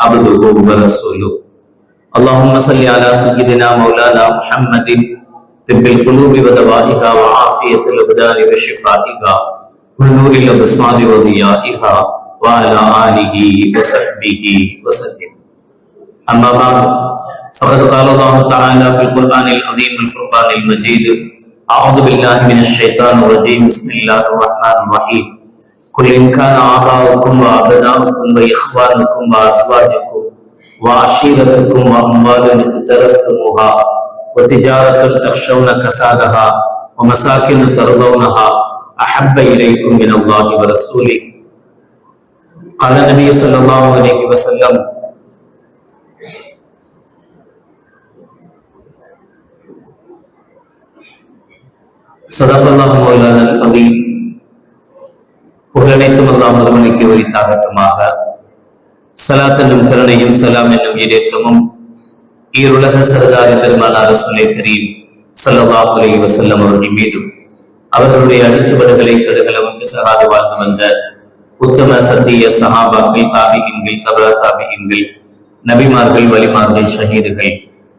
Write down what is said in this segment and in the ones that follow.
عبده ورسوله اللهم صل على سيدنا مولانا محمد طب القلوب ودوائها وعافية الأبدان وشفائها ونور الأبصار وضيائها وعلى آله وصحبه وسلم أما بعد فقد قال الله تعالى في القرآن العظيم الفرقان المجيد أعوذ بالله من الشيطان الرجيم بسم الله الرحمن الرحيم قل إن كان آباؤكم وأبناؤكم وإخوانكم وأزواجكم وعشيرتكم وأموال اقترفتموها وتجارة تخشون كسادها ومساكن ترضونها أحب إليكم من الله ورسوله. قال النبي صلى الله عليه وسلم صدق الله مولانا العظيم. புகழனைத்தும் அல்லாஹ் ஒருவனுக்கு உரித்தாகட்டுமாக சலாத் என்னும் கருணையும் சலாம் என்னும் ஈடேற்றமும் ஈருலக சரதாரி பெருமானார் சொல்லே கரீம் சல்லவா அலைஹி வசல்லம் அவர்கள் மீதும் அவர்களுடைய அடிச்சுவடுகளை கடுகளவுக்கு சகாது வாழ்ந்து வந்த உத்தம சத்திய சஹாபாக்கள் தாபிகின்கள் தபா தாபிகின்கள் நபிமார்கள் வலிமார்கள் ஷஹீதுகள்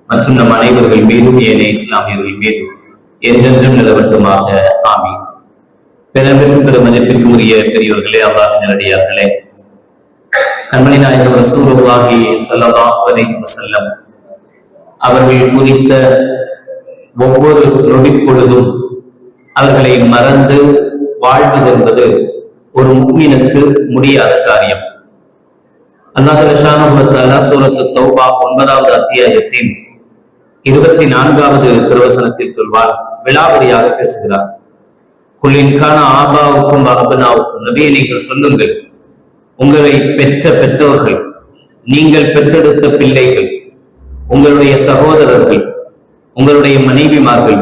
மற்றும் நம் அனைவர்கள் மீதும் ஏனைய இஸ்லாமியர்கள் மீதும் என்றென்றும் நிலவட்டுமாக. ஆமீன். பிறப்பிற்கும் பெரும் மதிப்பிற்கும் உரிய பெரியோர்களே அல்லாஹ் அடியார்களே. கண்மணி நாயகம் ரசூலுல்லாஹி ஸல்லல்லாஹு அலைஹி வஸல்லம் அவர்கள் குறித்த ஒவ்வொரு நொடிப்பொழுதும் அவர்களை மறந்து வாழ்வது என்பது ஒரு முக்மீனுக்கு முடியாத காரியம். அல்லாஹ் சூரத்து தௌபா ஒன்பதாவது அத்தியாயத்தின் இருபத்தி நான்காவது திருவசனத்தில் சொல்வார் விழாவரியாக பேசுகிறார். குளின்கான ஆபாவுக்கும் அபனாவுக்கும் நபியை நீங்கள் சொல்லுங்கள். உங்களை பெற்ற பெற்றோர்கள் நீங்கள் பெற்றெடுத்த பிள்ளைகள் உங்களுடைய சகோதரர்கள் உங்களுடைய மனைவிமார்கள்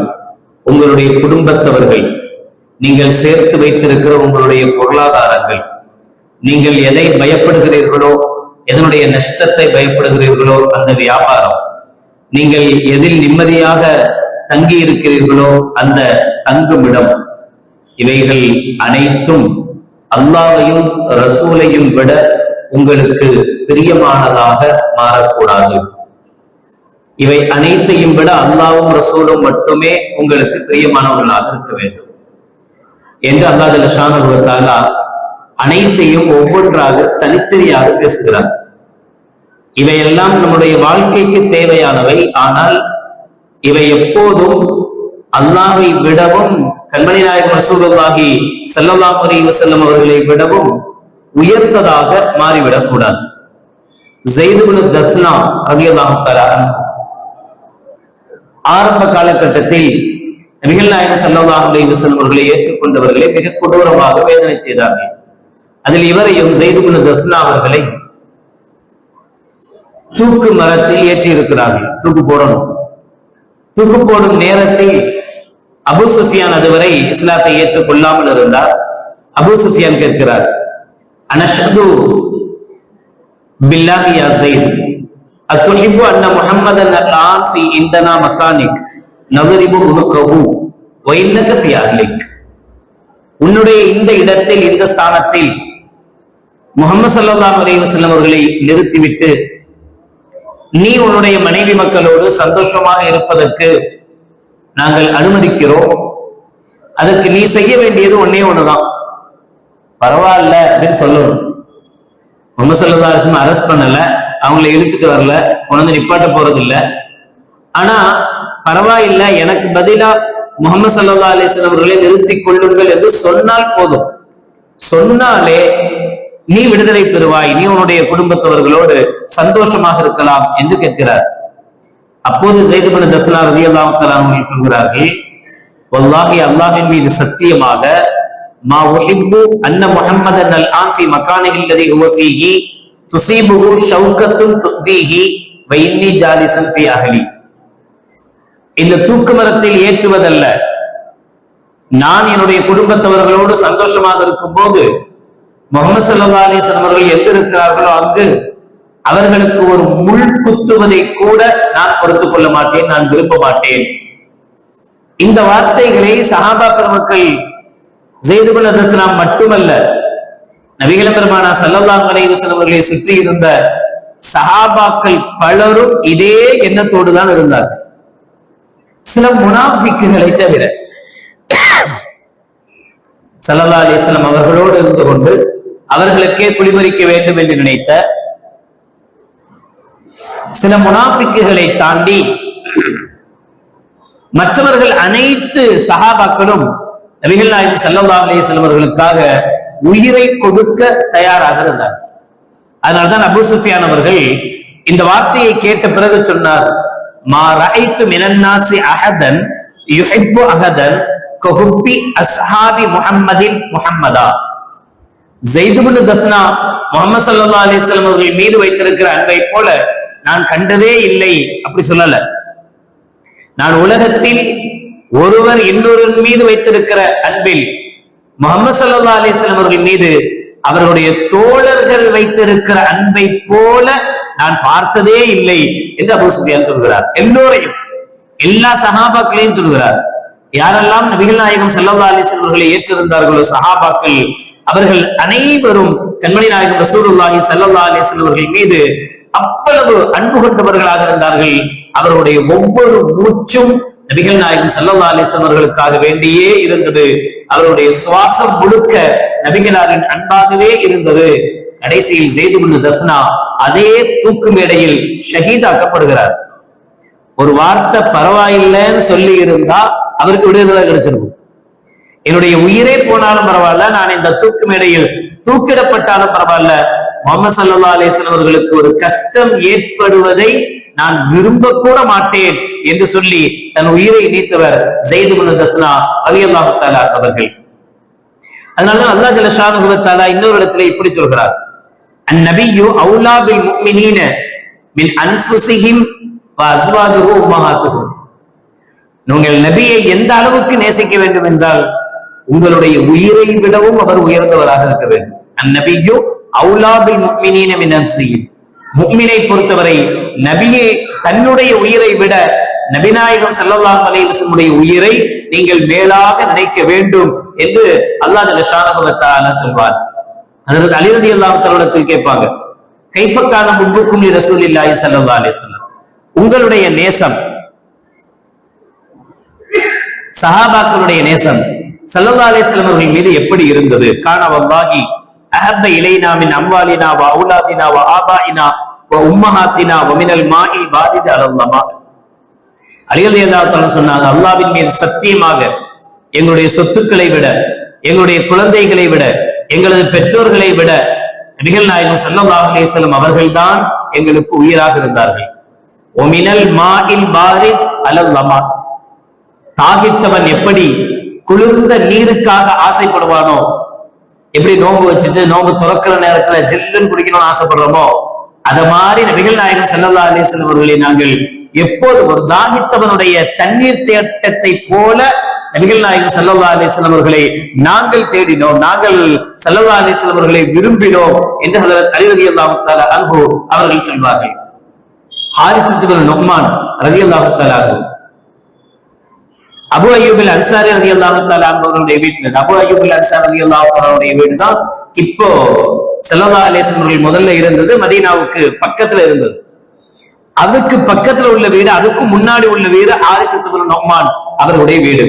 உங்களுடைய குடும்பத்தவர்கள் நீங்கள் சேர்த்து வைத்திருக்கிற உங்களுடைய பொருளாதாரங்கள் நீங்கள் எதை பயப்படுகிறீர்களோ எதனுடைய நஷ்டத்தை பயப்படுகிறீர்களோ அந்த வியாபாரம் நீங்கள் எதில் நிம்மதியாக தங்கி இருக்கிறீர்களோ அந்த தங்குமிடம் இவைகள் அனைத்தும் அல்லாவையும் ரசூலையும் விட உங்களுக்கு பிரியமானதாக மாறக்கூடாது. இவை அனைத்தையும் விட அல்லாவும் ரசூலும் மட்டுமே உங்களுக்கு பிரியமானவர்களாக இருக்க வேண்டும். என்று அல்லாஹ் ஷானுவத்தாலா அனைத்தையும் ஒவ்வொன்றாக தனித்தனியாக பேசுகிறார். இவையெல்லாம் நம்முடைய வாழ்க்கைக்கு தேவையானவை ஆனால் இவை எப்போதும் அல்லாவை விடவும் கண்மணி நாயகம் ரசூலுல்லாஹி ஸல்லல்லாஹு அலைஹி வஸல்லம் அவர்களை விடவும் உயர்ந்ததாக மாறிவிடக் கூடாது ஜெயித் தஸ்னா ரலியல்லாஹு ஆரம்ப காலகட்டத்தில் நபிகள் நாயகம் ஸல்லல்லாஹு அலைஹி அவர்களை ஏற்றுக்கொண்டவர்களை மிக கொடூரமாக வேதனை செய்தார்கள். அதில் இவரையும் ஜெயித் தஸ்னா அவர்களை தூக்கு மரத்தில் ஏற்றி இருக்கிறார்கள் தூக்கு போடணும். தூக்கு போடும் நேரத்தில் அபு சுஃபியான் அதுவரை இஸ்லாத்தை ஏற்றுக்கொள்ளாமல் இருந்தார். அபு சுஃபியான் கேட்கிறார் அனஷது பில்லாஹி அசைத் அத்துஹிபு அன்ன முஹம்மதன் அல்லான் ஃபி இந்தனா மக்கானிக் நவரிபு உனுகஹு வ ஃபி அஹ்லிக். உன்னுடைய இந்த இடத்தில் இந்த ஸ்தானத்தில் முகமது சல்லாஹ் அலி வசல்லம் அவர்களை நிறுத்திவிட்டு நீ உன்னுடைய மனைவி மக்களோடு சந்தோஷமாக இருப்பதற்கு நாங்கள் அனுமதிக்கிறோம். அதற்கு நீ செய்ய வேண்டியது ஒன்னே ஒண்ணுதான். பரவாயில்ல அப்படின்னு சொல்லணும். முகமது சல்லா அலிஸ்லம் அரெஸ்ட் பண்ணல. அவங்களை இழுத்துட்டு வரல. உணர்ந்து நிப்பாட்ட போறது இல்ல ஆனா பரவாயில்ல. எனக்கு பதிலா முகமது சல்லா அலிஸ்லாம் அவர்களை நிறுத்தி கொள்ளுங்கள் என்று சொன்னால் போதும். சொன்னாலே நீ விடுதலை பெறுவாய். நீ உன்னுடைய குடும்பத்தவர்களோடு சந்தோஷமாக இருக்கலாம் என்று கேட்கிறார். அப்போது செய்துபன தஸ்னா ரதி அல்லாஹ் சொல்கிறார்கள் வல்லாஹி அல்லாஹின் மீது சத்தியமாக மா உஹிப்பு அன்ன முஹம்மது அல் ஆன்ஃபி மக்கானில் லதி அல்லதி துசீபுஹு ஃபீஹி துசீபுகு ஷவுகத்தும் துக்தீஹி வைன்னி ஜாலிசன் ஃபி அஹ்லி. இந்த தூக்கு மரத்தில் ஏற்றுவதல்ல. நான் என்னுடைய குடும்பத்தவர்களோடு சந்தோஷமாக இருக்கும் போது முகமது சல்லா அலிஸ்லாம் அவர்கள் எங்க இருக்கிறார்களோ அங்கு அவர்களுக்கு ஒரு முள் குத்துவதை கூட நான் பொறுத்துக் கொள்ள மாட்டேன் நான் விரும்ப மாட்டேன். இந்த வார்த்தைகளை சஹாபா பெருமக்கள் ஜெய்துபுல் அதஸ்லாம் மட்டுமல்ல நபிகள பெருமானா சல்லல்லாஹு அலைஹி வஸல்லம் அவர்களை சுற்றி இருந்த சஹாபாக்கள் பலரும் இதே எண்ணத்தோடு தான் இருந்தார்கள். சில முனாஃபிக்குகளை தவிர சல்லல்லா அலிஸ்லாம் அவர்களோடு இருந்து கொண்டு அவர்களுக்கே குடிமறிக்க வேண்டும் என்று நினைத்த சில முனாஃபிக்குகளை தாண்டி மற்றவர்கள் அனைத்து சகாபாக்களும் நபிகள் நாயகம் சல்லல்லா அலே செல்வர்களுக்காக உயிரை கொடுக்க தயாராக இருந்தார். அதனால்தான் அபு சுஃபியான் அவர்கள் இந்த வார்த்தையை கேட்ட பிறகு சொன்னார் மா ரஐத்து மினன்னாசி அஹதன் யுஹிப்பு அஹதன் கஹுப்பி அஸ்ஹாபி முஹம்மதின் முஹம்மதா. ஜெய்துபுன் தஸ்னா முகமது சல்லா அலிஸ்லாம் அவர்கள் மீது வைத்திருக்கிற அன்பை போல நான் கண்டதே இல்லை. அப்படி சொல்லல. நான் உலகத்தில் ஒருவர் இன்னொருவர் மீது வைத்திருக்கிற அன்பில் முகமது சல்லா அலிஸ்லாம் அவர்கள் மீது அவர்களுடைய தோழர்கள் வைத்திருக்கிற அன்பை போல நான் பார்த்ததே இல்லை என்று அபு சுஃபியான் சொல்கிறார். எல்லோரையும் எல்லா சஹாபாக்களையும் சொல்கிறார். யாரெல்லாம் நபிகள் நாயகம் செல்லல்லா அலிஸ்லாம் அவர்களை ஏற்றிருந்தார்களோ சஹாபாக்கள் அவர்கள் அனைவரும் கண்மணி நாயகம் ரசூலுல்லாஹி சல்லா அலிஸ்லாம் அவர்கள் மீது அவ்வளவு அன்பு கொண்டவர்களாக இருந்தார்கள். அவருடைய ஒவ்வொரு மூச்சும் நபிகள் நாயகம் சல்லா அலிஸ்லாம் அவர்களுக்காக வேண்டியே இருந்தது. அவருடைய சுவாசம் முழுக்க நபிகளாரின் அன்பாகவே இருந்தது. கடைசியில் செய்து தஸ்னா அதே தூக்கு மேடையில் ஷஹீதாக்கப்படுகிறார். ஒரு வார்த்தை பரவாயில்லைன்னு சொல்லி இருந்தா அவருக்கு விடுதலை கிடைச்சிருக்கும். என்னுடைய உயிரே போனாலும் பரவாயில்ல நான் இந்த தூக்கு மேடையில் தூக்கிடப்பட்டாலும் பரவாயில்ல முகமது சல்லா அலிஸ்லாம் அவர்களுக்கு ஒரு கஷ்டம் ஏற்படுவதை நான் விரும்ப கூட மாட்டேன் என்று சொல்லி தன் உயிரை நீத்தவர் ஜெயிது குனு தஸ்னா தாலா அவர்கள். அதனாலதான் அல்லா ஜலஷானுகுவத்தாலா இன்னொரு இடத்துல இப்படி சொல்கிறார். அந்நபியு அவுலா பில் முக்மினீன மின் அன்புசிஹிம் அஸ்வாதுகோ அஸ்வாஜுஹு நீங்கள் நபியை எந்த அளவுக்கு நேசிக்க வேண்டும் என்றால் உங்களுடைய உயிரை விடவும் அவர் உயர்ந்தவராக இருக்க வேண்டும். அந்நபியு முக்மினை பொறுத்தவரை நபியே தன்னுடைய உயிரை விட நபிநாயகம் ஸல்லல்லாஹு அலைவசனுடைய உயிரை நீங்கள் மேலாக நினைக்க வேண்டும் என்று அல்லாஹ் ஜல்லஷானஹு சொல்வார். அதற்கு அலிரதி ரலியல்லாஹு தஆலாத்தில் கேட்பாங்க கைஃபக்கான முன்புக்கும் ரசூல் ரசூலில்லாஹி ஸல்லல்லாஹு அலைஹி உங்களுடைய நேசம் சஹாபாக்களுடைய நேசம் ஸல்லல்லாஹு அலைஹி அவர்கள் மீது எப்படி இருந்தது? கான வல்லாஹி அஹப்ப இலைனா மின் அம்வாலினா வ அவுலாதினா ஆபா இனா வ உம்மஹாத்தினா வ மினல் மாஇல் பாதித அலல்லமா சொன்னாங்க அல்லாவின் மீது சத்தியமாக எங்களுடைய சொத்துக்களை விட எங்களுடைய குழந்தைகளை விட எங்களது பெற்றோர்களை விட நபிகள் நாயகம் ஸல்லல்லாஹு அலைஹி அவர்கள்தான் எங்களுக்கு உயிராக இருந்தார்கள். ஒமினல் மாஇல் பாரித் அலல்லமா. தாகித்தவன் எப்படி குளிர்ந்த நீருக்காக ஆசைப்படுவானோ எப்படி நோன்பு வச்சுட்டு நோன்பு துறக்கிற நேரத்துல ஜில்லுன்னு குடிக்கணும்னு ஆசைப்படுறோமோ அத மாதிரி நபிகள் நாயகம் செல்லல்லா அலிஸ்லம் அவர்களை நாங்கள் எப்போது ஒரு தாகித்தவனுடைய தண்ணீர் தேட்டத்தை போல நபிகள் நாயகம் செல்லல்லா அலிஸ்லம் அவர்களை நாங்கள் தேடினோம் நாங்கள் செல்லல்லா அலிஸ்லம் அவர்களை விரும்பினோம் என்று ஹதரத் அலிரதி அல்லாஹால அன்பு அவர்கள் சொல்வார்கள். ஹாரிசத்து நொக்மான் ரதி அல்லாஹால அபு அய்யூபில் அன்சாரி ரதி அல்லாஹால அவர்களுடைய வீட்டுல அபு அய்யூபில் அன்சார் ரதி அல்லாஹாலுடைய வீடு தான் இப்போ செல்லல்லா அலேசன் அவர்கள் முதல்ல இருந்தது மதீனாவுக்கு பக்கத்துல இருந்தது. அதுக்கு பக்கத்துல உள்ள வீடு அதுக்கு முன்னாடி உள்ள வீடு ஹாரிசத்து நொஹ்மான் அவருடைய வீடு.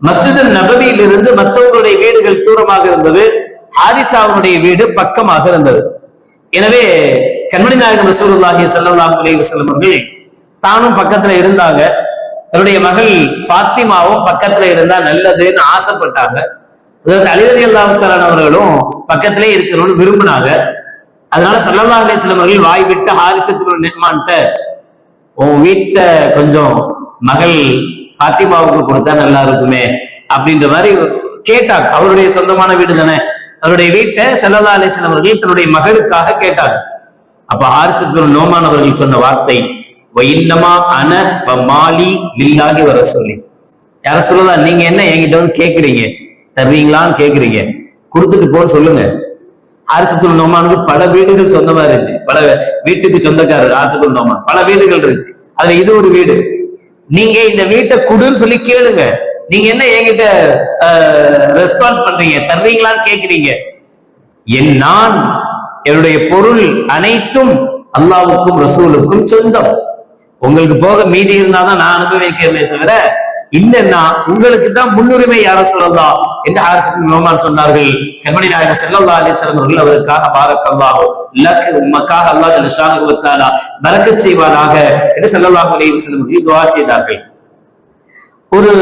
மஸ்ஜித் நபவியில் இருந்து மற்றவங்களுடைய வீடுகள் தூரமாக இருந்தது ஹாரிசாவுடைய வீடு பக்கமாக இருந்தது. எனவே கண்மணி நாயகம் ரசூலுல்லாஹி ஸல்லல்லாஹு அலைஹி வசலம் அவர்கள் தானும் பக்கத்துல இருந்தாங்க. தன்னுடைய மகள் ஃபாத்திமாவும் பக்கத்துல இருந்தா நல்லதுன்னு ஆசைப்பட்டாங்க. அதாவது அலிரதி அல்லாஹாலான் அவர்களும் பக்கத்திலே இருக்கணும்னு விரும்பினாங்க. அதனால சல்லல்லாஹு அலைஹி அவர்கள் வாய் விட்டு ஹாரிசத்து நிர்மான்ட்ட உன் வீட்டை கொஞ்சம் மகள் ஃபாத்திமாவுக்கு கொடுத்தா நல்லா இருக்குமே அப்படின்ற மாதிரி கேட்டாங்க. அவருடைய சொந்தமான வீடு தானே. அவருடைய வீட்டை செல்லல்லா அலிஸ்லாம் அவர்கள் தன்னுடைய மகளுக்காக கேட்டாங்க. அப்ப ஆரித்து நோமான் அவர்கள் சொன்ன வார்த்தை வைன்னமா அன வ மாலி லில்லாஹி வர சொல்லி. யார சொல்லலாம் நீங்க என்ன என்கிட்ட வந்து கேக்குறீங்க? தருவீங்களான்னு கேக்குறீங்க. கொடுத்துட்டு போன்னு சொல்லுங்க. ஆரித்துல் நோமானுக்கு பல வீடுகள் சொந்தமா இருந்துச்சு. பல வீட்டுக்கு சொந்தக்காரர் ஆரித்துல் நோமான். பல வீடுகள் இருந்துச்சு. அதுல இது ஒரு வீடு. நீங்க இந்த வீட்டை குடுன்னு சொல்லி கேளுங்க. நீங்க என்ன என்கிட்ட ரெஸ்பான்ஸ் பண்றீங்க? தர்றீங்களான்னு கேக்குறீங்க. என் நான் என்னுடைய பொருள் அனைத்தும் அல்லாவுக்கும் ரசூலுக்கும் சொந்தம். உங்களுக்கு போக மீதி இருந்தாதான் நான் அனுபவிக்கிறேனே தவிர இல்லைன்னா உங்களுக்கு தான் முன்னுரிமை யார சொல்லலாம் என்று ஆயிரத்தி நோமான் சொன்னார்கள். கண்மணி நாயகர் செல்லல்லா அலி சிறந்தவர்கள் அவருக்காக பாரக்கல்லாஹோ. லக்கு உமக்காக அல்லாஹ் ஜலஷானு வத்தாலா செய்வாராக என்று செல்லல்லா அலைஹி வஸல்லம் துவா செய்தார்கள். ஒரு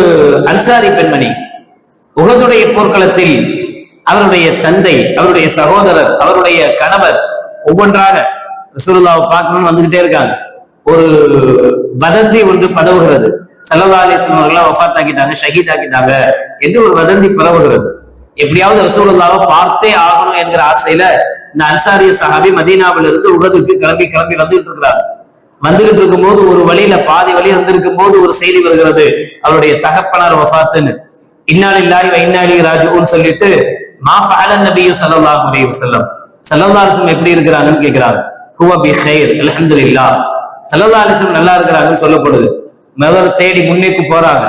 அன்சாரி பெண்மணி உகதுடைய போர்க்களத்தில் அவருடைய தந்தை அவருடைய சகோதரர் அவருடைய கணவர் ஒவ்வொன்றாக ரசூலுல்லாவை பார்க்கணும்னு வந்துகிட்டே இருக்காங்க. ஒரு வதந்தி ஒன்று பரவுகிறது. சல்லா அலிஸ்லாம் வஃத் ஆக்கிட்டாங்க ஷஹீத் ஆக்கிட்டாங்க என்று ஒரு வதந்தி பரவுகிறது. எப்படியாவது ரசூலுல்லாவை பார்த்தே ஆகணும் என்கிற ஆசையில இந்த அன்சாரிய சஹாபி மதீனாவில இருந்து உகதுக்கு கிளம்பி கிளம்பி வந்துகிட்டு இருக்கிறார். வந்துகிட்டு இருக்கும்போது ஒரு வழியில பாதி வழி வந்திருக்கும் போது ஒரு செய்தி வருகிறது. அவருடைய தகப்பனார் வஃபாத்துன்னு இன்னாலில்லாஹி வ ராஜுன்னு சொல்லிட்டு மா ஃபஅல நபியு ஸல்லல்லாஹு அலைஹி எப்படி இருக்கிறாங்கன்னு கேட்கிறாங்க ஹுவ பி கைர் அல்ஹம்துலில்லாஹ். செல்லல்லா அலைஹி நல்லா இருக்கிறாங்கன்னு சொல்லப்படுது. முதல்ல தேடி முன்னேக்கு போறாங்க.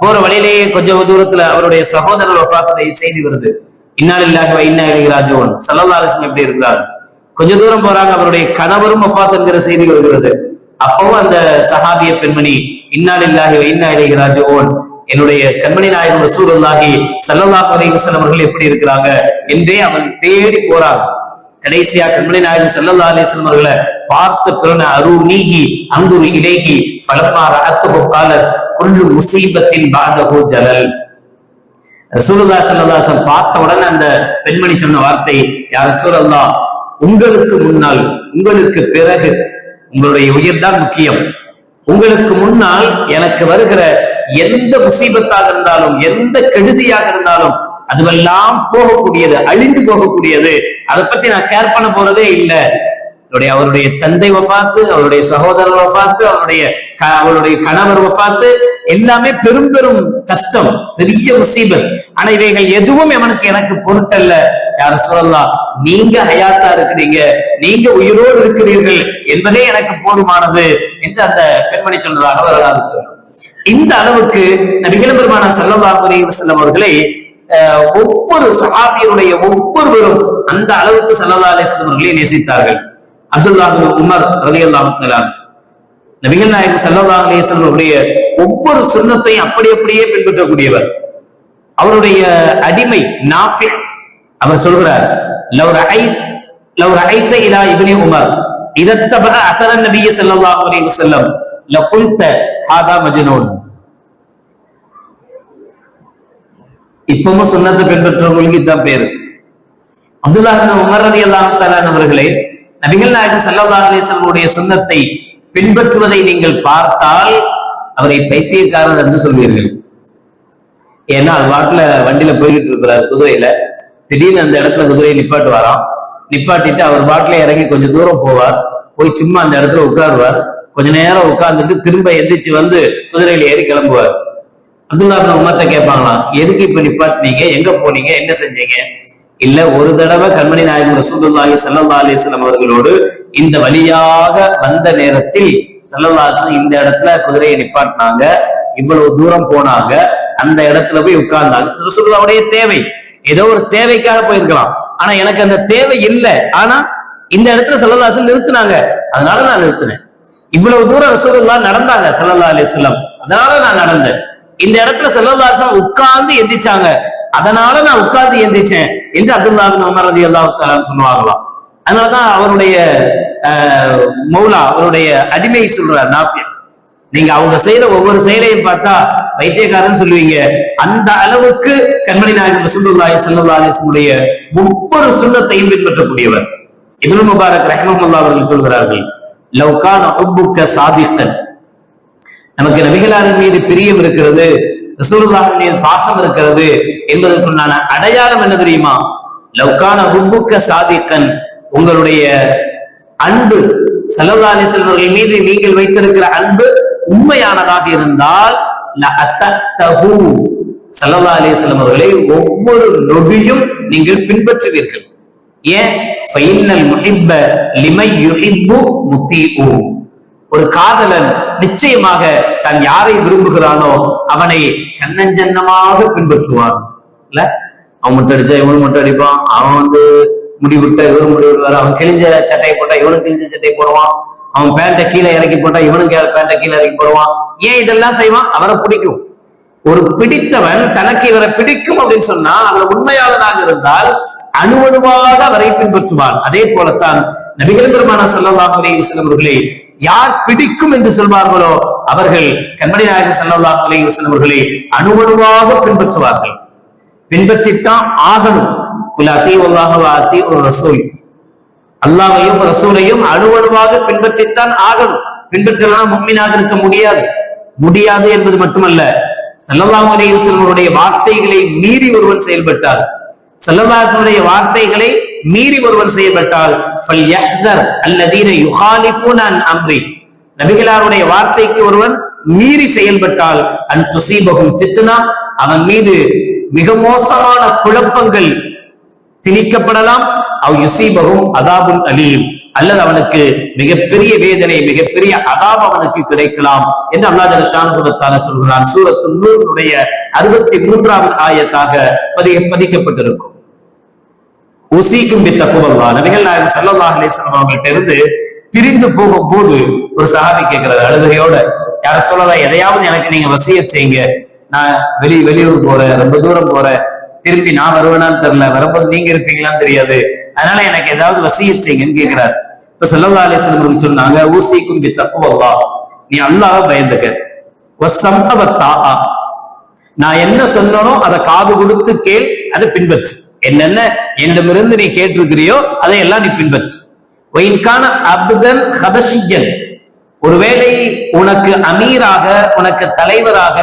போற வழியிலேயே கொஞ்சம் தூரத்துல அவருடைய சகோதரர் வஃபாத்துடைய செய்தி வருது. இன்னாலில்லாஹி வ இன்னா இலைஹி ராஜிஊன். எப்படி இருக்கிறார்? கொஞ்ச தூரம் போறாங்க அவருடைய கணவரும் வஃபாத் என்கிற செய்தி வருகிறது. அப்பவும் அந்த சஹாபிய பெண்மணி இன்னாலில்லாஹி வ இன்னா என்னுடைய கண்மணி நாயகம் ரசூலுல்லாஹி ஸல்லல்லாஹு அலைஹி அவர்கள் எப்படி இருக்கிறாங்க? என்றே அவன் தேடி போறாங்க கடைசியா கண்மணி நாயகம் ஸல்லல்லாஹு அலைஹி அவர்களை பார்த்த பிறன அருணீஹி அங்குரு இலேகி ஃபலம்மா அத்துகு காலர் கொள்ளு முசீபத்தின் பாண்டகு ஜலல். ரசூலுல்லா ஸல்லல்லாஹு பார்த்த உடனே அந்த பெண்மணி சொன்ன வார்த்தை யார் ரசூலல்லாஹ் உங்களுக்கு முன்னால் உங்களுக்கு பிறகு உங்களுடைய உயிர் தான் முக்கியம். உங்களுக்கு முன்னால் எனக்கு வருகிற எந்த முசீபத்தாக இருந்தாலும் எந்த கெடுதியாக இருந்தாலும் அதுவெல்லாம் போகக்கூடியது அழிந்து போகக்கூடியது. அதை பத்தி நான் கேர் பண்ண போறதே இல்லை. அவருடைய அவருடைய தந்தை வஃபாத்து அவருடைய சகோதரர் வஃபாத்து அவருடைய க- அவருடைய கணவர் வஃபாத்து எல்லாமே பெரும் பெரும் கஷ்டம் பெரிய முசீபத். ஆனா இவைகள் எதுவும் எவனுக்கு எனக்கு பொருட்டல்ல. யார சொல்லலாம் நீங்க ஹயாத்தா இருக்கிறீங்க நீங்க உயிரோடு இருக்கிறீர்கள் என்பதே எனக்கு போதுமானது என்று அந்த பெண்மணி சொன்னதாக வரலாறு சொல்லும். இந்த அளவுக்கு நபிகள் பெருமான சல்லல்லாஹு அலைஹி அவர்களை அஹ், ஒவ்வொரு சகாபியருடைய ஒவ்வொருவரும் அந்த அளவுக்கு செல்லதாலே அலைஹி அவர்களை நேசித்தார்கள். அப்துல்லாஹின் உமர் ரதி தஆலா நபிகள் நாயகம் ஸல்லல்லாஹு அலைஹி அவருடைய ஒவ்வொரு சுன்னத்தையும் அப்படி அப்படியே பின்பற்றக்கூடியவர். அவருடைய அடிமை நாஃபி அவர் சொல்கிறார் லவ் ரஐ லவ் ரஐத்த இலா இப்னி உமர். இதத்தப அஸர நபிய ஸல்லல்லாஹு அலைஹி வஸல்லம் லகுல்த ஹாதா மஜ்னூன். இப்பவும் சுன்னத்தை பின்பற்றவங்களுக்கு இதான் பேரு. அப்துல்லா உமர் ரலியல்லாஹு தஆலா அவர்களே நபிகள் நாயகம் சல்லா அலைஹி வஸல்லமுடைய பின்பற்றுவதை நீங்கள் பார்த்தால் அவரை பைத்தியக்காரர் என்று சொல்வீர்கள். ஏன்னா அது வாட்டுல வண்டியில போய்கிட்டு இருக்கிறார் குதிரையில. திடீர்னு அந்த இடத்துல குதிரையை நிப்பாட்டுவாராம். நிப்பாட்டிட்டு அவர் பாட்டில இறங்கி கொஞ்சம் தூரம் போவார். போய் சும்மா அந்த இடத்துல உட்காருவார். கொஞ்ச நேரம் உட்கார்ந்துட்டு திரும்ப எந்திரிச்சு வந்து குதிரையில ஏறி கிளம்புவார். அப்துல்லா பின் கேட்பாங்களாம் எதுக்கு இப்ப நிப்பாட்டினீங்க? எங்க போனீங்க? என்ன செஞ்சீங்க? இல்ல ஒரு தடவை கண்மணி நாயகம் ரசூலுல்லாஹி சல்லா அலிஸ்லாம் அவர்களோடு இந்த வழியாக வந்த நேரத்தில் ஸல்லல்லாஹு இந்த இடத்துல குதிரையை நிப்பாட்டினாங்க. இவ்வளவு தூரம் போனாங்க. அந்த இடத்துல போய் உட்கார்ந்தாங்க. ரசூலுல்லாவுடைய தேவை. ஏதோ ஒரு தேவைக்காக போயிருக்கலாம். ஆனா எனக்கு அந்த தேவை இல்லை. ஆனா இந்த இடத்துல ஸல்லல்லாஹு நிறுத்தினாங்க. அதனால நான் நிறுத்தினேன். இவ்வளவு தூரம் ரசூலுல்லா நடந்தாங்க சல்லல்லா அலிஸ்லாம் அதனால நான் நடந்தேன். இந்த இடத்துல செல்லல்லாசம் உட்கார்ந்து எந்திரிச்சாங்க. அதனால நான் உட்கார்ந்து எந்திரிச்சேன் என்று அப்துல்லாவின் உமர் ரதி தஆலா சொல்லுவாங்களாம். அதனாலதான் அவருடைய மௌலா அவருடைய அடிமை சொல்றார் நாஃபியா. நீங்க அவங்க செய்யற ஒவ்வொரு செயலையும் பார்த்தா வைத்தியக்காரன் சொல்லுவீங்க. அந்த அளவுக்கு கண்மணி நாயகம் சுல்லுல்லாய் ஸல்லல்லாஹு அலைஹி ஒவ்வொரு சுண்ணத்தையும் பின்பற்றக்கூடியவர். இப்னு முபாரக் ரஹ்மத்துல்லாஹி அவர்கள் சொல்கிறார்கள் லவ் கான நமக்கு நபிகளாரின் மீது பிரியம் இருக்கிறது ரசூலுல்லாஹின் மீது பாசம் இருக்கிறது என்பதற்குண்டான அடையாளம் என்ன தெரியுமா? லவ்கான ஹுப்புக்க சாதிக்கன். உங்களுடைய அன்பு சல்லல்லா அலிஸ்லாம் மீது நீங்கள் வைத்திருக்கிற அன்பு உண்மையானதாக இருந்தால் லஅத்தஹு. சல்லல்லா அவர்களை ஒவ்வொரு நொடியும் நீங்கள் பின்பற்றுவீர்கள். ஏன்? ஃபைனல் முஹிப்ப லிமை யுஹிப்பு ஊ ஒரு காதலன் நிச்சயமாக தன் யாரை விரும்புகிறானோ அவனை சன்னஞ்சன்னமாக பின்பற்றுவான். இல்ல? அவன் மட்டும் அடிச்சா இவனும் மட்டும் அடிப்பான். அவன் வந்து முடி விட்டா இவனும் முடி விடுவார். அவன் கிழிஞ்ச சட்டையை போட்டா இவனும் கிழிஞ்ச சட்டையை போடுவான். அவன் பேண்ட்டை கீழே இறக்கி போட்டா இவனும் பேண்ட்டை கீழே இறக்கி போடுவான். ஏன் இதெல்லாம் செய்வான்? அவரை பிடிக்கும். ஒரு பிடித்தவன் தனக்கு இவரை பிடிக்கும் அப்படின்னு சொன்னா அதுல உண்மையாளனாக இருந்தால் அணுவணுவாக அவரை பின்பற்றுவான். அதே போலத்தான் நபிகள் பெருமான சல்லல்லாஹு அலைஹி அவர்களே யார் பிடிக்கும் என்று சொல்வார்களோ அவர்கள் கண்மணி நாயகன் சல்லல்லாஹு அலைஹி அவர்களை அணுவணுவாக பின்பற்றுவார்கள். பின்பற்றித்தான் ஆகணும். குலாத்தி ஒல்லாஹ் ஒரு ரசூல். அல்லாவையும் ரசூலையும் அணுவணுவாக பின்பற்றித்தான் ஆகணும். பின்பற்றலாம் முக்மீனாக இருக்க முடியாது. முடியாது என்பது மட்டுமல்ல ஸல்லல்லாஹு அலைஹி வார்த்தைகளை மீறி ஒருவன் செயல்பட்டார். ஸல்லல்லாஹுடைய வார்த்தைகளை மீறி ஒருவன் செயல்பட்டால் அம்ரி. நபிகளாருடைய வார்த்தைக்கு ஒருவன் மீறி செயல்பட்டால் அன் துசீபகும் சித்துனா அவன் மீது மிக மோசமான குழப்பங்கள் திணிக்கப்படலாம். அவ் யுசீபகும் அதாபுல் அலீம். அல்லது அவனுக்கு மிகப்பெரிய வேதனை மிகப்பெரிய அதாப் அவனுக்கு கிடைக்கலாம் என்று அல்லாஹ் ஷானுகுவத்தால சொல்கிறான். சூரத்து நூறுடைய அறுபத்தி மூன்றாவது ஆயத்தாக பதிய பதிக்கப்பட்டிருக்கும். உசிக்கும் பி தக்குவல்லா நபிகள் நாயகம் ஸல்லல்லாஹு அலைஹி வஸல்லம் அவங்கள்ட்ட இருந்து பிரிந்து போகும்போது ஒரு சஹாபி கேட்கிறாரு அழுகையோட யார சொல்லலாம் எதையாவது எனக்கு நீங்க வசிய செய்யுங்க. நான் வெளி வெளியூர் போறேன் ரொம்ப தூரம் போறேன். திரும்பி நான் வருவேனான்னு தெரியல. வரும்போது நீங்க இருப்பீங்களான்னு தெரியாது. அதனால எனக்கு ஏதாவது வசிய செய்யுங்கன்னு கேட்கிறாரு. இப்ப செல்லல்லா அலைஹி வஸல்லம் சொன்னாங்க ஊசிக்கும் பி தக்குவல்லா நீ அல்லாஹ் பயந்துக்க. சம்பவத்தா நான் என்ன சொன்னனோ அதை காது கொடுத்து கேள் அதை பின்பற்று. என்னென்ன என்னிடமிருந்து நீ கேட்டிருக்கிறியோ அதை எல்லாம் நீ பின்பற்று. ஒயின்கான அப்தன் ஹதசிஜன் ஒருவேளை உனக்கு அமீராக உனக்கு தலைவராக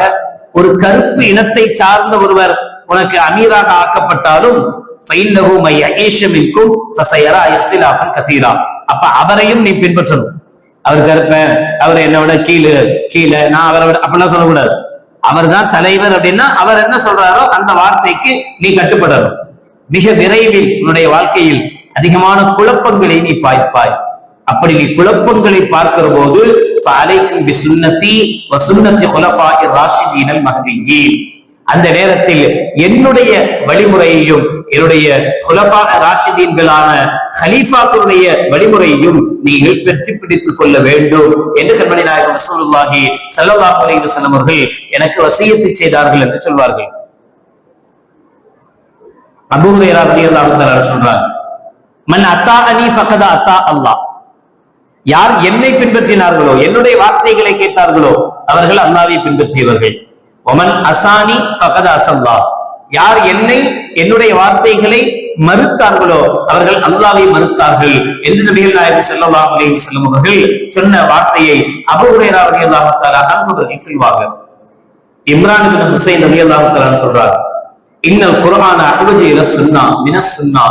ஒரு கருப்பு இனத்தை சார்ந்த ஒருவர் உனக்கு அமீராக ஆக்கப்பட்டாலும் அப்ப அவரையும் நீ பின்பற்றணும். அவர் கருப்பேன் அவர் என்ன விட கீழே கீழே நான் அவரை விட அப்படிலாம் சொல்லக்கூடாது? அவர் தான் தலைவர் அப்படின்னா அவர் என்ன சொல்றாரோ அந்த வார்த்தைக்கு நீ கட்டுப்படணும். மிக விரைவில் உன்னுடைய வாழ்க்கையில் அதிகமான குழப்பங்களை நீ பாய்ப்பாய் அப்படி நீ குழப்பங்களை பார்க்கிற போது ராஷிதீனல் அந்த நேரத்தில் என்னுடைய வழிமுறையையும் என்னுடைய குலபா ராஷிதீன்களான ஹலீஃபாக்களுடைய வழிமுறையையும் நீங்கள் பெற்றி பிடித்துக் கொள்ள வேண்டும் என்று கண்மணி நாயகம் ரசூலுல்லாஹி சல்லாஹ் அலைஹி அவர்கள் எனக்கு வசியத்து செய்தார்கள் என்று சொல்வார்கள். அபூ ஹுரைரா ரலியல்லாஹு தஆலா சொல்றாங்க மன் அத்தா அனி ஃபகத அத்தா அல்லாஹ். யார் என்னை பின்பற்றினார்களோ என்னுடைய வார்த்தைகளை கேட்டார்களோ அவர்கள் அல்லாவை பின்பற்றியவர்கள். ஒமன் அசானி ஃபகத அசல்லா யார் என்னை என்னுடைய வார்த்தைகளை மறுத்தார்களோ அவர்கள் அல்லாவை மறுத்தார்கள். என்று நபிகள் நாயகம் செல்லலாம் அலைஹி செல்லும் அவர்கள் சொன்ன வார்த்தையை அபூ ஹுரைரா ரலியல்லாஹு சொல்வார்கள். இம்ரான் இப்னு ஹுசைன் ரலியல்லாஹு தஆலா சொல்றார் இன்னல் குரான் அஹ்வஜு இல சுன்னா மினஸ் சுன்னா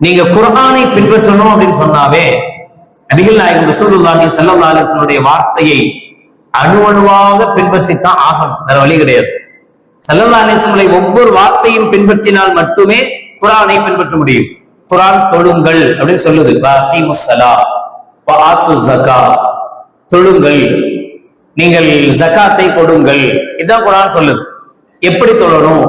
நீங்க குரானை பின்பற்றணும் அப்படின்னு சொன்னாவே நபிகள் நாயகம் ரசூலுல்லாஹி சல்லா அலிஸ்வனுடைய வார்த்தையை அணு அணுவாக பின்பற்றித்தான் ஆகணும். வேற வழி கிடையாது. ஸல்லல்லாஹு அலிஸ்வனுடைய ஒவ்வொரு வார்த்தையும் பின்பற்றினால் மட்டுமே குரானை பின்பற்ற முடியும். குரான் தொழுங்கள் அப்படின்னு சொல்லுது. வாqimus ஸலா தொழுங்கள். நீங்கள் ஜகாத்தை கொடுங்கள். இதுதான் குரான் சொல்லுது. எப்படி தொழணும்?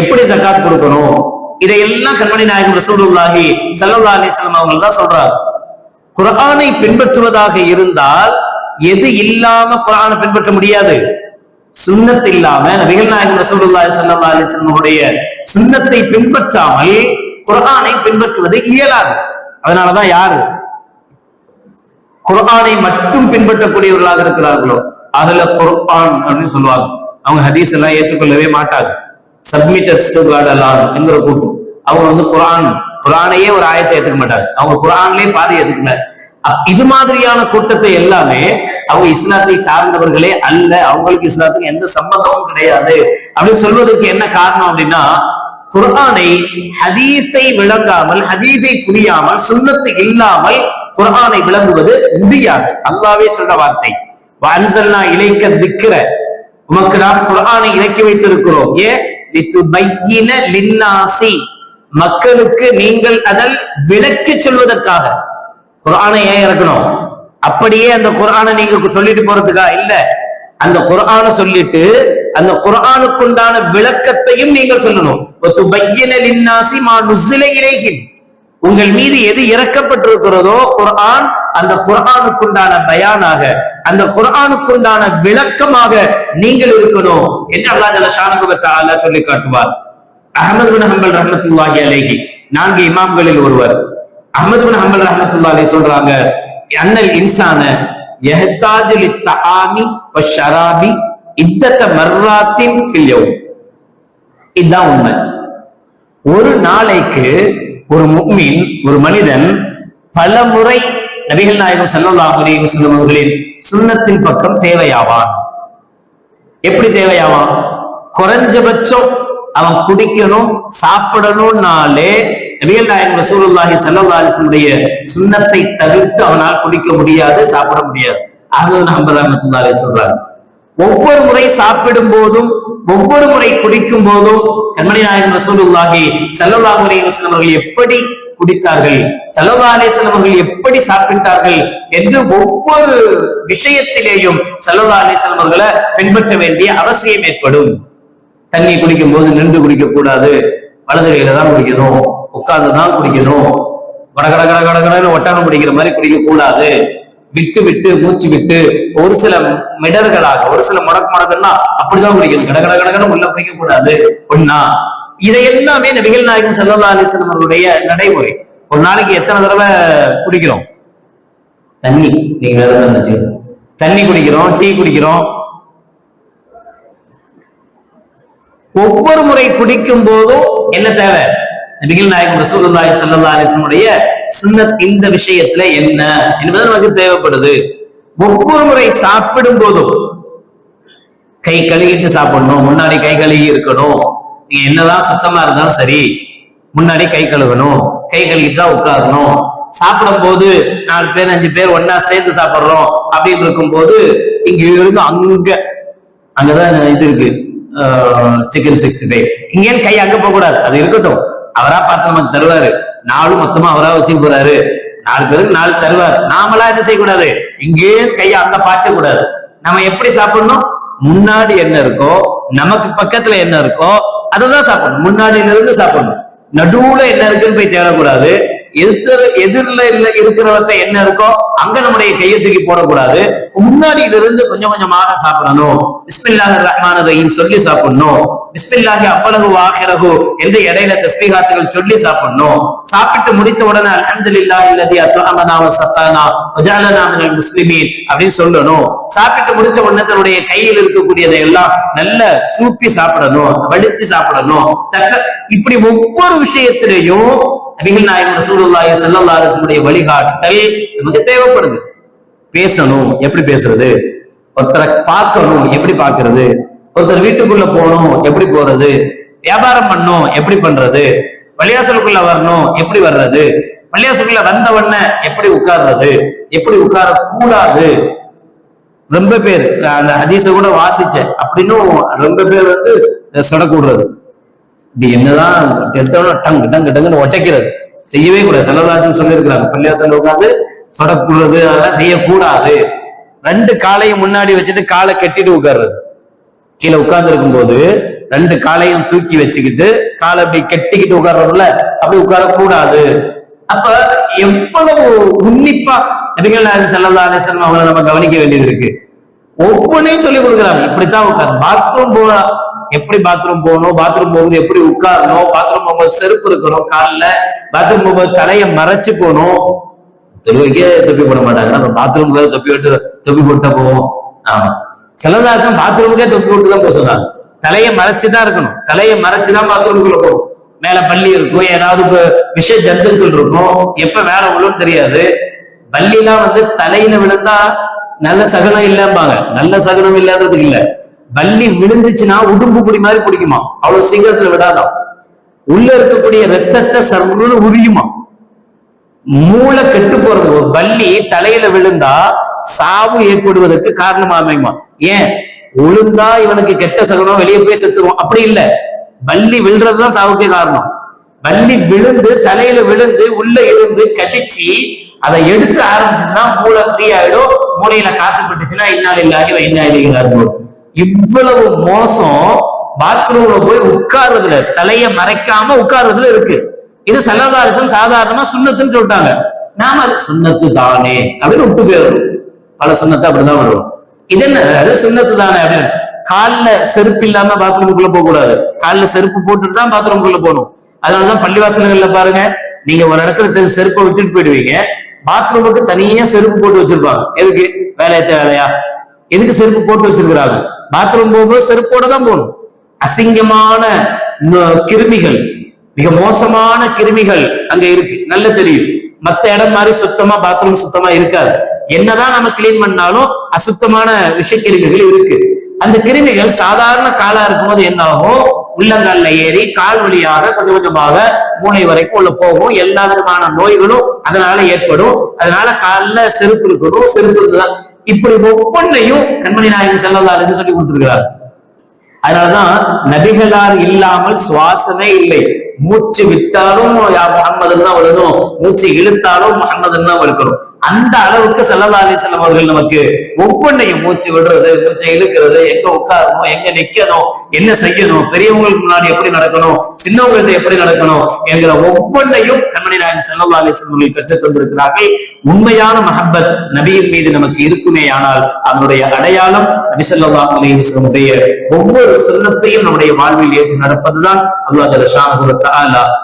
எப்படி ஜக்காத் கொடுக்கணும்? இதையெல்லாம் கண்மணி நாயகம் ரசூலுல்லாஹி சல்லா அலைஹி வஸல்லம் அவங்க தான் சொல்றார். குரானை பின்பற்றுவதாக இருந்தால் எது இல்லாம குரானை பின்பற்ற முடியாது? சுன்னத் இல்லாம நபிகள் நாயகம் ரசூலுல்லாஹி சல்லா அலைஹி வஸல்லமுடைய சுன்னத்தை பின்பற்றாமல் குரானை பின்பற்றுவது இயலாது. அதனாலதான் யாரு? குரானை மட்டும் பின்பற்றக்கூடியவர்களாக இருக்கிறார்களோ? அதுல குர்ஆன் அப்படின்னு சொல்லுவாங்க. அவங்க ஹதீஸ் எல்லாம் ஏற்றுக்கொள்ளவே மாட்டாங்க. சப்மிட்டட்ஸ் டு காட் அலான் என்கிற கூட்டம் அவங்க வந்து குரான் குரானையே ஒரு ஆயத்தை ஏத்துக்க மாட்டாங்க. அவங்க குரான்லயே பாதி ஏத்துக்கல அப்- இது மாதிரியான கூட்டத்தை எல்லாமே அவங்க இஸ்லாத்தை சார்ந்தவர்களே அல்ல. அவங்களுக்கு இஸ்லாத்துக்கு எந்த சம்பந்தமும் கிடையாது. அப்படின்னு சொல்வதற்கு என்ன காரணம் அப்படின்னா குர்ஆனை ஹதீஸை விளங்காமல் ஹதீஸை புரியாமல் சுண்ணத்து இல்லாமல் குர்ஆனை விளங்குவது முடியாது. அல்லாவே சொல்ற வார்த்தை. அன்சல்னா இலைக்க திக்கிற உமக்கு நாம் குரானை இறக்கி வைத்திருக்கிறோம். ஏன் லின்னாசி. மக்களுக்கு நீங்கள் அதல் விளக்கி சொல்வதற்காக. குரானை ஏன் இறக்கணும்? அப்படியே அந்த குரானை நீங்க சொல்லிட்டு போறதுக்கா? இல்ல. அந்த குரான சொல்லிட்டு அந்த குரானுக்குண்டான விளக்கத்தையும் நீங்கள் சொல்லணும். உங்கள் மீது எது இறக்கப்பட்டிருக்கிறதோ குர்ஆன் அந்த குர்ஆனுக்குண்டான பயானாக அந்த குர்ஆனுக்குண்டான விளக்கமாக நீங்கள் இருக்கணும் என்று அல்லாஹ் ஜல்ல ஷானஹு சொல்லி காட்டுவார். அஹமது பின் ஹம்பல் ரஹமத்துல்லாஹி அலேஹி. நான்கு இமாம்களில் ஒருவர். அகமது பின் ஹம்பல் ரஹமத்துல்லா அலி சொல்றாங்க அன்னல் இன்சான யஹ்தாஜு லித்தஆமி ஷராபி இத்தத்த மர்ராத்தின் ஃபில் யௌம். இதுதான் உண்மை. ஒரு நாளைக்கு ஒரு முக்மின் ஒரு மனிதன் பல முறை நபிகள் நாயகம் ஸல்லல்லாஹு அலைஹி வஸல்லம் அவர்களின் சுண்ணத்தின் பக்கம் தேவையாவான். எப்படி தேவையாவான்? குறைஞ்சபட்சம் அவன் குடிக்கணும் சாப்பிடணும்னாலே நபிகள் நாயகம் ரசூலுல்லாஹி ஸல்லல்லாஹு அலைஹி சுண்ணத்தை தவிர்த்து அவனால் குடிக்க முடியாது சாப்பிட முடியாது. அது நம்பலாம் சொல்றாங்க. ஒவ்வொரு முறை சாப்பிடும் போதும் ஒவ்வொரு முறை குடிக்கும் போதும் கண்மணி நாயகன் ரசூலுல்லாஹி ஸல்லல்லாஹு அலைஹி வஸல்லம் அவர்கள் எப்படி குடித்தார்கள் ஸல்லல்லாஹு அலைஹி வஸல்லம் அவர்கள் எப்படி சாப்பிட்டார்கள் என்று ஒவ்வொரு விஷயத்திலேயும் ஸல்லல்லாஹு அலைஹி வஸல்லம் அவர்களை பின்பற்ற வேண்டிய அவசியம் ஏற்படும். தண்ணி குடிக்கும் போது நின்று குடிக்க கூடாது வலது கையில தான் குடிக்கணும் உட்கார்ந்து தான் குடிக்கணும். கடகட கட கடகடன்னு ஒட்டானம் குடிக்கிற மாதிரி குடிக்க கூடாது விட்டு விட்டு மூச்சு விட்டு ஒரு சில மிடர்களாக ஒரு சில முடக்கு முடக்குன்னா அப்படிதான் குடிக்கணும் கடகட கடகடன்னு உள்ள குடிக்க கூடாது ஒன்னா இதை எல்லாமே நபிகள் நாயகம் செல்லல்லா அலிஸ்லம் அவருடைய நடைமுறை. ஒரு நாளைக்கு எத்தனை தடவை குடிக்கிறோம்? தண்ணி. நீங்க வேற என்ன தண்ணி குடிக்கிறோம் டீ குடிக்கிறோம். ஒவ்வொரு முறை குடிக்கும் போதும் என்ன தேவை? நபிகள் நாயகம் ரசூலுல்லாஹி ஸல்லல்லாஹு அலிஸ்லமுடைய சுண்ணத் இந்த விஷயத்துல என்ன என்பது நமக்கு தேவைப்படுது. ஒவ்வொரு முறை சாப்பிடும் போதும் கை கழுகிட்டு சாப்பிடணும் முன்னாடி கை கழுவி இருக்கணும். நீங்க என்னதான் சுத்தமா இருந்தாலும் சரி முன்னாடி கை கழுவணும் கை கழுவிட்டு தான் உட்காரணும். சாப்பிடும் போது நாலு பேர் அஞ்சு பேர் ஒன்னா சேர்ந்து சாப்பிடுறோம் அப்படின்னு இருக்கும்போது இங்க இருந்து அங்க அங்கதான் இது இருக்கு. சிக்கன் சிக்ஸ்டி ஃபைவ் இங்கேயும் கை அங்க போக கூடாது அது இருக்கட்டும். அவரா பார்த்து நமக்கு தருவாரு. நாளும் மொத்தமா அவரா வச்சுக்க போறாரு. நாலு பேருக்கு நாலு தருவார். நாமளா என்ன செய்யக்கூடாது? இங்கேயே கையை அங்க பாய்ச்ச கூடாது நம்ம எப்படி சாப்பிடணும்? முன்னாடி என்ன இருக்கோ நமக்கு பக்கத்துல என்ன இருக்கோ அதை தான் சாப்பிடணும். முன்னாடியில இருந்து சாப்பிடணும். நடுவுல என்ன இருக்குன்னு போய் தேடக்கூடாது. எதிர் எதிரில இல்ல இருக்கிறவர்கிட்ட என்ன இருக்கோ அங்க நம்முடைய கையை தூக்கி போடக்கூடாது. முன்னாடியில இருந்து கொஞ்சம் கொஞ்சமாக சாப்பிடணும். பிஸ்மில்லாஹ் ரஹ்மான் ரஹீம் சொல்லி சாப்பிடணும். பிஸ்மில்லாஹி அவ்வளவு வாஹிரகு என்று இடையில தஸ்மிகாத்துகள் சொல்லி சாப்பிடணும். சாப்பிட்டு முடித்த உடனே அலமதுல்லா இல்லதி அத்அமனா சத்தானா வஜஅலனா முஸ்லிமீன் அப்படின்னு சொல்லணும். சாப்பிட்டு முடிச்ச உடனே தன்னுடைய கையில் இருக்கக்கூடியதை எல்லாம் நல்ல சூப்பி சாப்பிடணும் வடிச்சு சாப்பிடணும். தட்ட இப்படி ஒவ்வொரு விஷயத்திலையும் நபிகள் நாயகம் ரசூலுல்லாஹி ஸல்லல்லாஹு அலைஹி வஸல்லம் வழிகாட்டல் நமக்கு தேவைப்படுது. பேசணும் எப்படி பேசுறது? ஒருத்தரை பார்க்கணும் எப்படி பார்க்கறது? ஒருத்தர் வீட்டுக்குள்ள போகணும் எப்படி போறது? வியாபாரம் பண்ணணும் எப்படி பண்றது? பள்ளியாசலுக்குள்ள வரணும் எப்படி வர்றது? பள்ளியாசலுக்குள்ள வந்த உடனே எப்படி உட்கார்றது? எப்படி உட்கார கூடாது ரொம்ப பேர் அந்த ஹதீஸ கூட வாசிச்சேன். அப்படின்னும் ரொம்ப பேர் வந்து சொடக்கூடுறது. இப்படி என்னதான் எடுத்தவன டங்கு டங்கு டங்குன்னு ஒட்டைக்கிறது. செய்யவே கூடாது. செல்லதாசன் சொல்லியிருக்கிறாங்க. பள்ளியாசன் உட்காந்து சொடக்கூடாது அதெல்லாம் செய்யக்கூடாது. ரெண்டு காலையும் முன்னாடி வச்சுட்டு காலை கட்டிட்டு உட்கார்றது. கீழே உட்கார்ந்து இருக்கும்போது ரெண்டு காலையும் தூக்கி வச்சுக்கிட்டு காலை அப்படி கட்டிக்கிட்டு உட்கார்றதுல அப்படி உட்காரக்கூடாது. அப்ப எவ்வளவு உன்னிப்பா நபிகள் நாயகம் ஸல்லல்லாஹு அலைஹி அவங்களை நம்ம கவனிக்க வேண்டியது இருக்கு. ஒவ்வொன்றையும் சொல்லி கொடுக்குறாங்க. இப்படித்தான் உட்கார். பாத்ரூம் போனா எப்படி பாத்ரூம் போகணும் பாத்ரூம் போகும்போது எப்படி உட்காரணும் பாத்ரூம் போகும்போது செருப்பு இருக்கணும் காலில் பாத்ரூம் போகும்போது தலையை மறைச்சு போகணும். தொழுவைக்கே தொப்பி போட மாட்டாங்க. நம்ம பாத்ரூமுக்கு தொப்பி விட்டு தொப்பி போட்டா போவோம். ஆமா. சிலதாசன் பாத்ரூமுக்கே தொப்பி விட்டு தான் போக சொன்னாங்க தலையை மறைச்சுதான் இருக்கணும். தலையை மறைச்சுதான் பாத்ரூமுக்குள்ள போகும் மேல பள்ளி இருக்கும் ஏதாவது விஷ ஜந்துக்கள் இருக்கும். எப்ப வேற விழுன்னு தெரியாது. பள்ளிலாம் வந்து தலையில விழுந்தா நல்ல சகுனம் இல்லம்பாங்க. நல்ல சகுனம் இல்லாததுக்கு இல்லை. வள்ளி விழுந்துச்சுன்னா உடும்பு புடி மாதிரி பிடிக்குமா? அவ்வளவு சீக்கிரத்துல விடாதான் உள்ள இருக்கக்கூடிய ரத்தத்தை சர்வன்னு உரியுமா? மூளை கெட்டு போறது ஒரு பள்ளி தலையில விழுந்தா சாவு ஏற்படுவதற்கு காரணமா அமையுமா? ஏன்? விழுந்தா இவனுக்கு கெட்ட சகுனம் வெளியே போய் செத்துருவோம் அப்படி இல்ல. பள்ளி விழுறதுதான் சாவுக்கே காரணம். பள்ளி விழுந்து தலையில விழுந்து உள்ள இருந்து கடிச்சு அதை எடுத்து ஆரம்பிச்சுன்னா மூளை ஃப்ரீ ஆயிடும். மூளையில காத்து பட்டுச்சுன்னா இன்னால் இல்லாகி இன்னாயிலாக இவ்வளவு மோசம் பாத்ரூம்ல போய் உட்கார்றதுல தலைய மறைக்காம உட்கார்றதுல இருக்கு. இது சலதாரசம் சாதாரணமா சுண்ணத்துன்னு சொல்லிட்டாங்க. நாம அது சுண்ணத்து தானே அப்படின்னு விட்டு போயிடும் பல சுண்ணத்தை அப்படிதான் வருவோம் இது என்ன? அது சுண்ணத்து தானே அப்படின்னு. கால்ல செருப்பு இல்லாம பாத்ரூமுக்குள்ள போக கூடாது. காலில் செருப்பு போட்டுட்டு தான் பாத்ரூமுக்குள்ள போகணும். அதனாலதான் பள்ளிவாசல்கள்ல பாருங்க நீங்க ஒரு இடத்துல செருப்பை விட்டுட்டு போயிடுவீங்க. பாத்ரூமுக்கு தனியா செருப்பு போட்டு வச்சிருப்பாங்க. எதுக்கு? வேலையத்த வேலையா? எதுக்கு செருப்பு போட்டு வச்சிருக்கிறாங்க? பாத்ரூம் போகும்போது செருப்போட தான் போகணும். அசிங்கமான கிருமிகள் மிக மோசமான கிருமிகள் அங்க இருக்கு. நல்ல தெரியும். மத்த இடம் மாதிரி சுத்தமா பாத்ரூம் சுத்தமா இருக்காது. என்னதான் நம்ம கிளீன் பண்ணாலும் அசுத்தமான விஷக்கிருமிகள் இருக்கு. அந்த கிருமிகள் சாதாரண காலா இருக்கும்போது என்ன ஆகும் உள்ளங்கால்ல ஏறி கால் வழியாக கொஞ்சம் கொஞ்சமாக மூளை வரைக்கும் உள்ள போகும். எல்லா விதமான நோய்களும் அதனால ஏற்படும். அதனால காலில் செருப்பு இருக்கணும். செருப்பு இருக்குதான் இப்படி ஒவ்வொன்றையும் கண்மணி நாயகன் செல்லலாருன்னு சொல்லி கொடுத்துருக்கிறார். அதனாலதான் நபிகளார் இல்லாமல் சுவாசமே இல்லை. மூச்சு விட்டாலும் முகம்மது தான் வளரும் மூச்சு இழுத்தாலும் முகம்மது தான் வளர்க்கணும் அந்த அளவுக்கு சல்லா அலிசல்லம் அவர்கள் நமக்கு ஒவ்வொன்றையும் மூச்சு விடுறது மூச்சை இழுக்கிறது எங்க உட்காரணும் எங்க நிக்கணும் என்ன செய்யணும் பெரியவங்களுக்கு முன்னாடி எப்படி நடக்கணும் சின்னவங்கள்ட்ட எப்படி நடக்கணும் என்கிற ஒவ்வொன்றையும் கண்மணி நாயன் சல்லா அலி செல்வர்கள் பெற்று தந்திருக்கிறார்கள். உண்மையான மஹப்பத் நபியின் மீது நமக்கு இருக்குமே ஆனால் அதனுடைய அடையாளம் நபி அலி அலிஸ்லமுடைய ஒவ்வொரு சுண்ணத்தையும் நம்முடைய வாழ்வில் ஏற்று நடப்பதுதான் அல்லாஹ்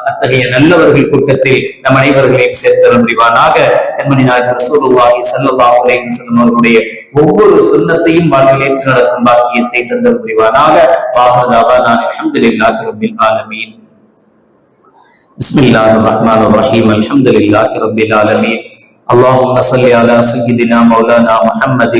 அத்தகைய நல்லவர்கள் கூட்டத்தில் நம் அனைவர்களையும் சேர்த்தர முடிவானாக கண்மணி நாயகர் ரசூலுல்லாஹி ஸல்லல்லாஹு அலைஹி வஸல்லம் அவருடைய ஒவ்வொரு சுன்னத்தையும் வாழ்வில் ஏற்று நடக்கும் பாக்கியத்தை தந்த முடிவானாக வாஹதாவா நான் அல்ஹம்துலில்லாஹி ரப்பில் ஆலமீன் بسم الله الرحمن الرحيم الحمد لله رب العالمين اللهم صل على سيدنا مولانا محمد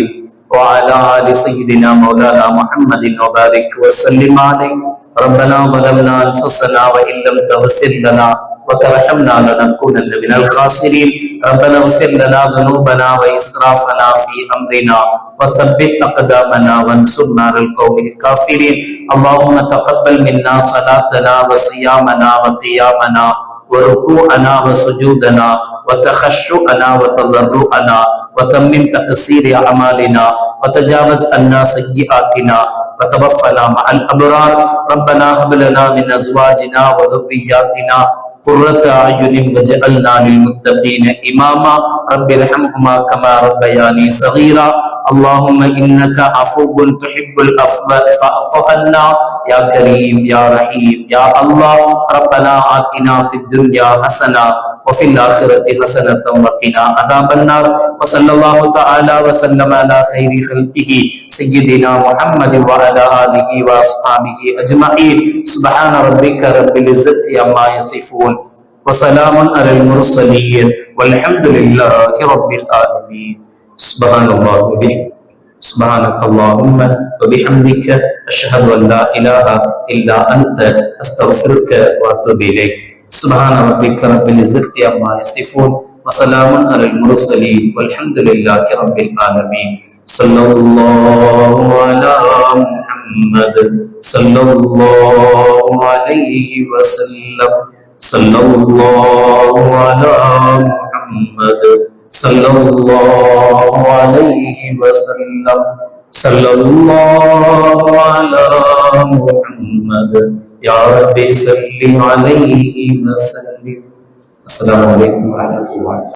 وعلى آل سيدنا مولانا محمد وبارك وسلم عليه. ربنا ظلمنا أنفسنا وإن لم تغفر لنا وترحمنا لنكونن من الخاسرين. ربنا اغفر لنا ذنوبنا وإسرافنا في أمرنا وثبت أقدامنا وانصرنا على القوم الكافرين. اللهم تقبل منا صلاتنا وصيامنا وقيامنا وركوعنا وسجودنا وتخشعنا وتضرعنا وتمم تقصير أعمالنا وتجاوز عنا سيئاتنا وتوفنا مع الأبرار. ربنا هب لنا من أزواجنا وذرياتنا قرة أعين وجعلنا للمتقين إماما. رب ارحمهما كما ربياني صغيرا. اللهم إنك عفو تحب العفو فاعف عنا. يا كريم يا رحيم يا الله ربنا آتنا في الدنيا حسنة وفي الآخرة حسنة وقنا عذاب النار. وصلى الله تعالى وسلم على خير خلقه سيدنا محمد وعلى آله وأصحابه أجمعين. سبحان ربك رب العزة عما يصفون. وسلام على المرسلين. والحمد لله رب العالمين. سبحان الله وبحمده. سبحانك اللهم وبحمدك أشهد أن لا إله إلا أنت أستغفرك وأتوب إليك. سبحان ربك رب العزة عما يصفون وسلام على المرسلين والحمد لله رب العالمين. صلى الله على محمد صلى الله عليه وسلم. صلى الله على محمد صلى الله عليه وسلم صلى الله على محمد يا رب صل عليه وسلم السلام عليكم ورحمة الله